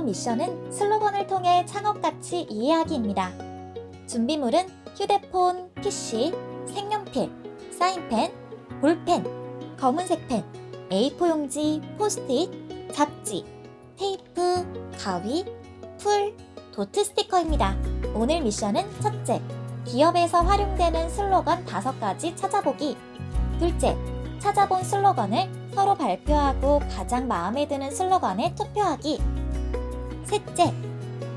미션은 슬로건을 통해 창업 가치 이해하기입니다. 준비물은 휴대폰, PC, 색연필, 사인펜, 볼펜, 검은색 펜, A4 용지, 포스트잇, 잡지, 테이프, 가위, 풀, 도트 스티커입니다. 오늘 미션은 첫째, 기업에서 활용되는 슬로건 5가지 찾아보기. 둘째, 찾아본 슬로건을 서로 발표하고 가장 마음에 드는 슬로건에 투표하기. 셋째,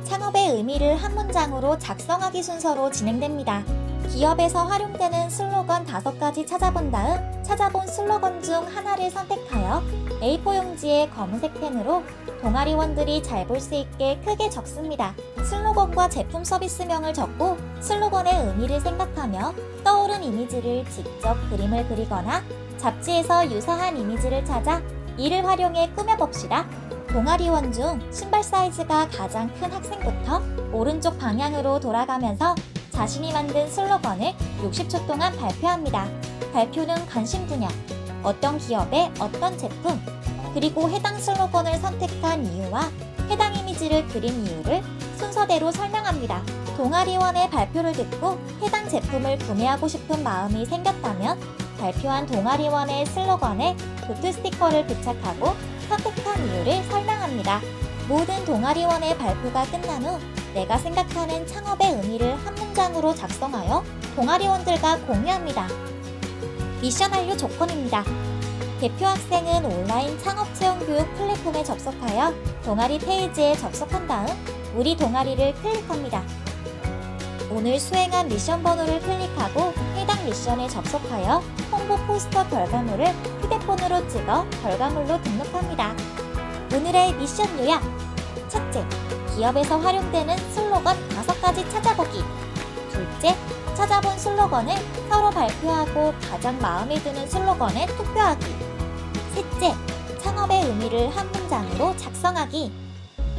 창업의 의미를 한 문장으로 작성하기 순서로 진행됩니다. 기업에서 활용되는 슬로건 5가지 찾아본 다음 찾아본 슬로건 중 하나를 선택하여 A4 용지에 검은색 펜으로 동아리원들이 잘 볼 수 있게 크게 적습니다. 슬로건과 제품 서비스명을 적고 슬로건의 의미를 생각하며 떠오른 이미지를 직접 그림을 그리거나 잡지에서 유사한 이미지를 찾아 이를 활용해 꾸며봅시다. 동아리원 중 신발 사이즈가 가장 큰 학생부터 오른쪽 방향으로 돌아가면서 자신이 만든 슬로건을 60초 동안 발표합니다. 발표는 관심 분야, 어떤 기업의 어떤 제품, 그리고 해당 슬로건을 선택한 이유와 해당 이미지를 그린 이유를 순서대로 설명합니다. 동아리원의 발표를 듣고 해당 제품을 구매하고 싶은 마음이 생겼다면 발표한 동아리원의 슬로건에 도트 스티커를 부착하고 선택한 이유를 설명합니다. 모든 동아리원의 발표가 끝난 후 내가 생각하는 창업의 의미를 한 문장으로 작성하여 동아리원들과 공유합니다. 미션 완료 조건입니다. 대표 학생은 온라인 창업 체험 교육 플랫폼에 접속하여 동아리 페이지에 접속한 다음 우리 동아리를 클릭합니다. 오늘 수행한 미션 번호를 클릭하고 해당 미션에 접속하여 홍보 포스터 결과물을 휴대폰으로 찍어 결과물로 등록합니다. 오늘의 미션 요약. 첫째, 기업에서 활용되는 슬로건 5가지 찾아보기. 둘째, 찾아본 슬로건을 서로 발표하고 가장 마음에 드는 슬로건에 투표하기. 셋째, 창업의 의미를 한 문장으로 작성하기.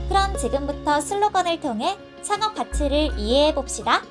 그럼 지금부터 슬로건을 통해 창업 가치를 이해해 봅시다.